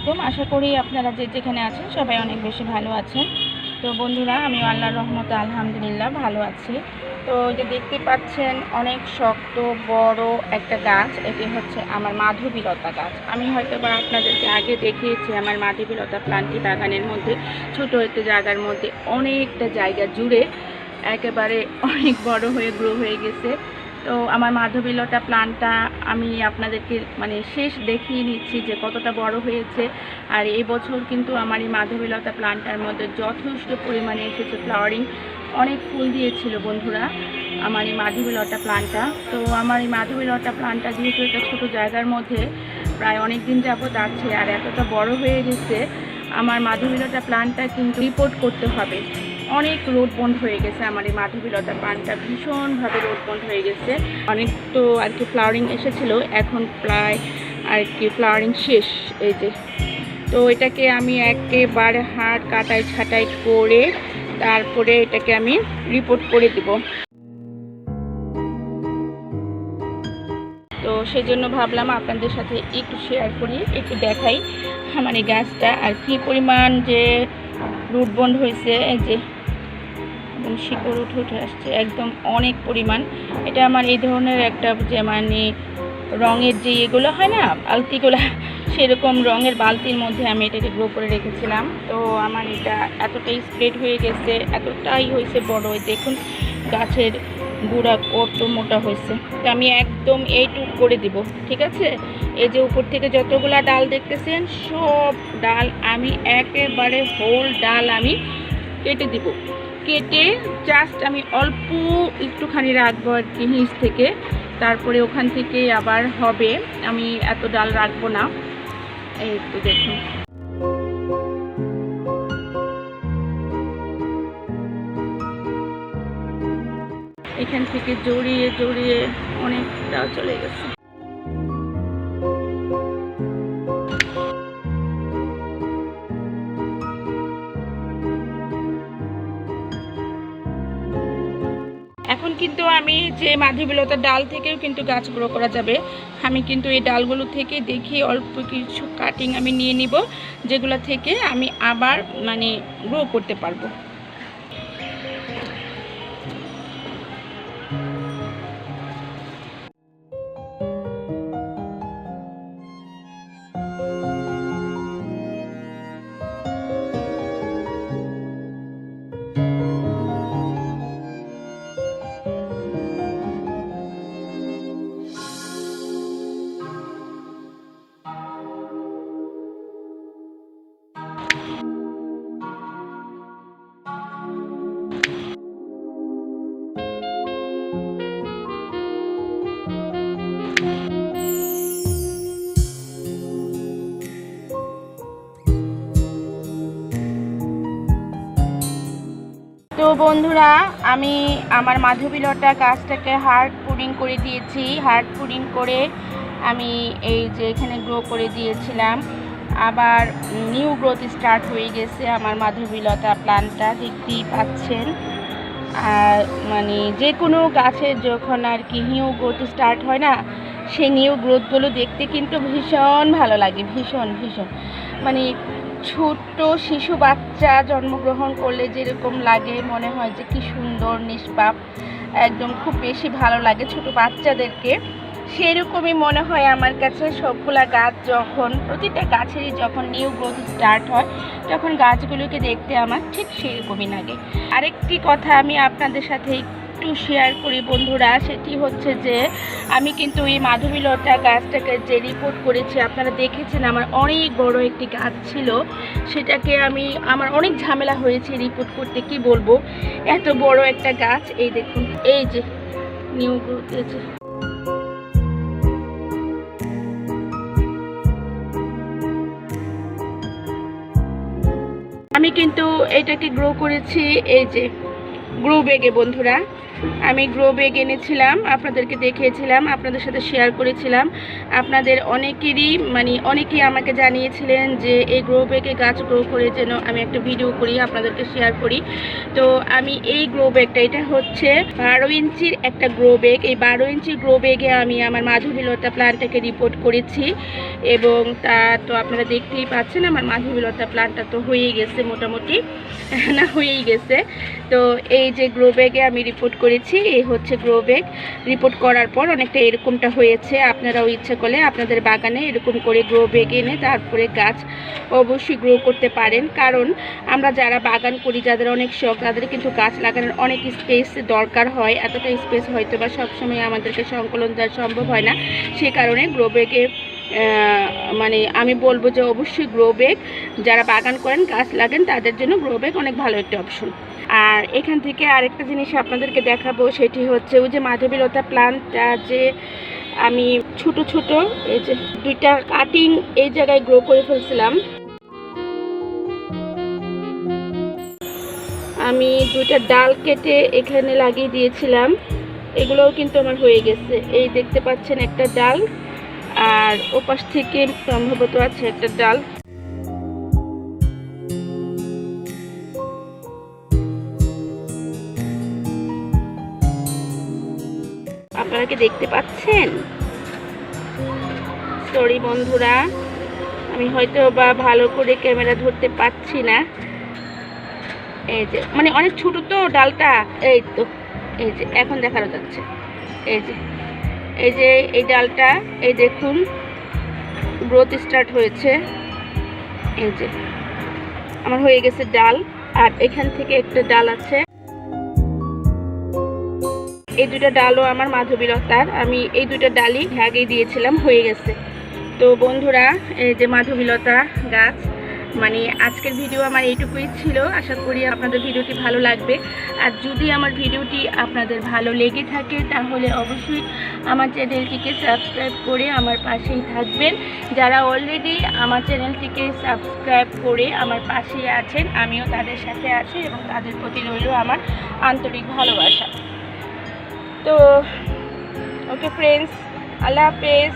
আলাইকুম। আশা করি আপনারা যে যেখানে আছেন সবাই অনেক বেশি ভালো আছেন। তো বন্ধুরা আমি আল্লাহর রহমতে আলহামদুলিল্লাহ ভালো আছি। তো যে দেখতে পাচ্ছেন, অনেক শক্ত, বড় একটা গাছ। এটি হচ্ছে আমার মাধবীলতা গাছ। আমি হয়তো বা আপনাদেরকে আগে দেখিয়েছি আমার মাধবীলতা প্লান্টটি বাগানের মধ্যে, ছোট একটা জায়গার মধ্যে অনেকটা জায়গা জুড়ে। একেবারে অনেক বড় হয়ে, গ্রো হয়ে গেছে। তো আমার মাধবীলতা প্লান্টটা আমি আপনাদেরকে মানে শেষ দেখিয়ে নিচ্ছি যে কতটা বড় হয়েছে। আর এই বছর কিন্তু আমার এই মাধবীলতা প্লান্টটার মধ্যে যথেষ্ট পরিমাণে এসেছে ফ্লাওয়ারিং অনেক ফুল দিয়েছিল বন্ধুরা আমার এই মাধবীলতা প্লান্টটা তো আমার এই মাধবীলতা প্লান্টটা যেহেতু একটা ছোটো জায়গার মধ্যে প্রায় অনেক দিন যাবত আছে আর এতটা বড় হয়ে গেছে, আমার মাধবীলতা প্লান্টটা কিন্তু রিপোর্ট করতে হবে। অনেক রোড বন্ধ হয়ে গেছে, আমার এই মাধবীলতা পানটা ভীষণভাবে রোড বন্ধ হয়ে গেছে। অনেক তো আর কি ফ্লাওয়ারিং এসেছিল, এখন প্রায় আর কি ফ্লাওয়ারিং শেষ, এই যে। তো এটাকে আমি একেবারে হাট কাটাই ছাটাই করে তারপরে এটাকে আমি রিপোর্ট করে দিব। তো সেই জন্য ভাবলাম আপনাদের সাথে একটু শেয়ার করি, একটু দেখাই আমার এই গাছটা আর কি পরিমাণ যে রুট বন্ধ হয়েছে, এই যে একদম শিকড় উঠে উঠে আসছে, একদম অনেক পরিমাণ। এটা আমার এই ধরনের একটা যে মানে রঙের যে এগুলো হয় না, বালতিগুলো, সেরকম রঙের বালতির মধ্যে আমি এটাকে গ্রো করে রেখেছিলাম। তো আমার এটা এতটাই স্প্রেড হয়ে গেছে, এতটাই হয়েছে বড়। দেখুন, গাছের গুঁড়া কত মোটা হয়েছে। তো আমি একদম এইটুক করে দিব, ঠিক আছে? এই যে উপর থেকে যতগুলা ডাল দেখতেছেন, সব ডাল আমি একেবারে হোল ডাল আমি কেটে দিব। কেটে জাস্ট আমি অল্প একটুখানি রাখব আর কি নিচ থেকে। তারপরে ওখান থেকে আবার হবে। আমি এত ডাল রাখব না। এই তো দেখুন। এখান থেকে জড়িয়ে জড়িয়ে অনেকটা চলে গেছে। যে মাধবীলতার ডাল থেকেও কিন্তু গাছ গ্রো করা যাবে। আমি কিন্তু এই ডালগুলো থেকে দেখি অল্প কিছু কাটিং আমি নিয়ে নিব, যেগুলো থেকে আমি আবার মানে গ্রো করতে পারব। বন্ধুরা, আমি আমার মাধবী মাধবীলতা গাছটাকে হার্ড পুডিং করে দিয়েছি। হার্ড পুডিং করে আমি এই যে এখানে গ্রো করে দিয়েছিলাম। আবার নিউ গ্রোথ স্টার্ট হয়ে গেছে আমার মাধবীলতা প্লান্টটা দেখতেই পাচ্ছেন। আর মানে যে কোনো গাছের যখন আর কি নিউ গ্রোথ স্টার্ট হয় না, সেই নিউ গ্রোথগুলো দেখতে কিন্তু ভীষণ ভালো লাগে, ভীষণ ভীষণ। মানে ছোট্ট শিশু বাচ্চা জন্মগ্রহণ করলে যেরকম লাগে, মনে হয় যে কি সুন্দর, নিষ্পাপ, একদম খুব বেশি ভালো লাগে ছোট বাচ্চাদেরকে। সেরকমই মনে হয় আমার কাছে সবগুলা গাছ যখন, প্রতিটা গাছেরই যখন নিউ গ্রোথ স্টার্ট হয়, তখন গাছগুলোকে দেখতে আমার ঠিক সেরকমই লাগে। আরেকটি কথা আমি আপনাদের সাথে একটু শেয়ার করি বন্ধুরা, সেটি হচ্ছে যে আমি কিন্তু এই মাধবীলতা গাছটাকে যে রিপোর্ট করেছি, আপনারা দেখেছেন আমার অনেক বড় একটি গাছ ছিল। সেটাকে আমি, আমার অনেক ঝামেলা হয়েছে রিপোর্ট করতে, কি বলব? এত বড় একটা গাছ, এই দেখুন, এই যে, নিউ এই যে। আমি কিন্তু এটাকে গ্রো করেছি, এই যে গ্রো ব্যাগে বন্ধুরা। আমি গ্রো ব্যাগ এনেছিলাম, আপনাদেরকে দেখিয়েছিলাম, আপনাদের সাথে শেয়ার করেছিলাম। আপনাদের অনেকেরই মানে অনেকেই আমাকে জানিয়েছিলেন যে এই গ্রো ব্যাগে গাছ গ্রো করে যেন আমি একটা ভিডিও করি, আপনাদেরকে শেয়ার করি। তো আমি এই গ্রো ব্যাগটা, এটা হচ্ছে বারো ইঞ্চির একটা গ্রো ব্যাগ। এই বারো ইঞ্চি গ্রো ব্যাগে আমি আমার মাধবীলতা প্লান্টটাকে রিপোর্ট করেছি এবং তা তো আপনারা দেখতেই পাচ্ছেন, আমার মাধবীলতা প্লান্টটা তো হয়েই গেছে মোটামুটি। না, হয়েই গেছে। তো এই যে গ্রো ব্যাগে আমি রিপোর্ট করেছি এই হচ্ছে গ্রো রিপোর্ট করার পর অনেকটা এরকমটা হয়েছে, আপনারাও ইচ্ছে করলে আপনাদের বাগানে এরকম করে গ্রো এনে তারপরে গাছ অবশ্যই গ্রো করতে পারেন। কারণ আমরা যারা বাগান করি, যাদের অনেক শখ, তাদের কিন্তু গাছ লাগানোর অনেক স্পেস দরকার হয়। এতটা স্পেস হয়তো বা সবসময় আমাদেরকে সংকলন দেওয়া সম্ভব হয় না। সে কারণে গ্রো ব্যাগে মানে আমি বলব যে অবশ্যই গ্রো ব্যাগ যারা বাগান করেন, গাছ লাগেন, তাদের জন্য গ্রো ব্যাগ অনেক ভালো একটা অপশন আর এখান থেকে আরেকটা জিনিস আপনাদেরকে দেখাবো, সেটি হচ্ছে ওই যে মাধবীলতা প্লান্টটা যে আমি ছোট ছোট, এই যে দুইটা কাটিং এই জায়গায় গ্রো করে ফেলছিলাম। আমি দুইটা ডাল কেটে এখানে লাগিয়ে দিয়েছিলাম। এগুলোও কিন্তু আমার হয়ে গেছে। এই দেখতে পাচ্ছেন একটা ডাল। আর ওপাশ থেকে সম্ভবত আছে একটা ডাল। আপনারা কি দেখতে পাচ্ছেন? সরি বন্ধুরা, আমি হয়তো বা ভালো করে ক্যামেরা ধরতে পারছি না। এই যে মানে অনেক ছোট তো ডালটা। এই তো, এই যে, এখন দেখানো যাচ্ছে। এই যে এই যে এই ডালটা, এই দেখুন গ্রোথ স্টার্ট হয়েছে। এই যে, আমার হয়ে গেছে ডাল, আর এখান থেকে একটা ডাল আছে। এই দুটো ডালও আমার মাধবীলতার। আমি এই দুটো ডালই আগে দিয়েছিলাম, হয়ে গেছে। তো বন্ধুরা, এই যে মাধবীলতা গাছ মানে আজকের ভিডিও আমার এইটুকুই ছিল। আশা করি আপনাদের ভিডিওটি ভালো লাগবে। আর যদি আমার ভিডিওটি আপনাদের ভালো লেগে থাকে, তাহলে অবশ্যই আমার চ্যানেলটিকে সাবস্ক্রাইব করে আমার পাশেই থাকবেন। যারা অলরেডি আমার চ্যানেলটিকে সাবস্ক্রাইব করে আমার পাশেই আছেন, আমিও তাদের সাথে আছি এবং তাদের প্রতি রইল আমার আন্তরিক ভালোবাসা। তো ওকে ফ্রেন্ডস আল্লাহ হাফেজ।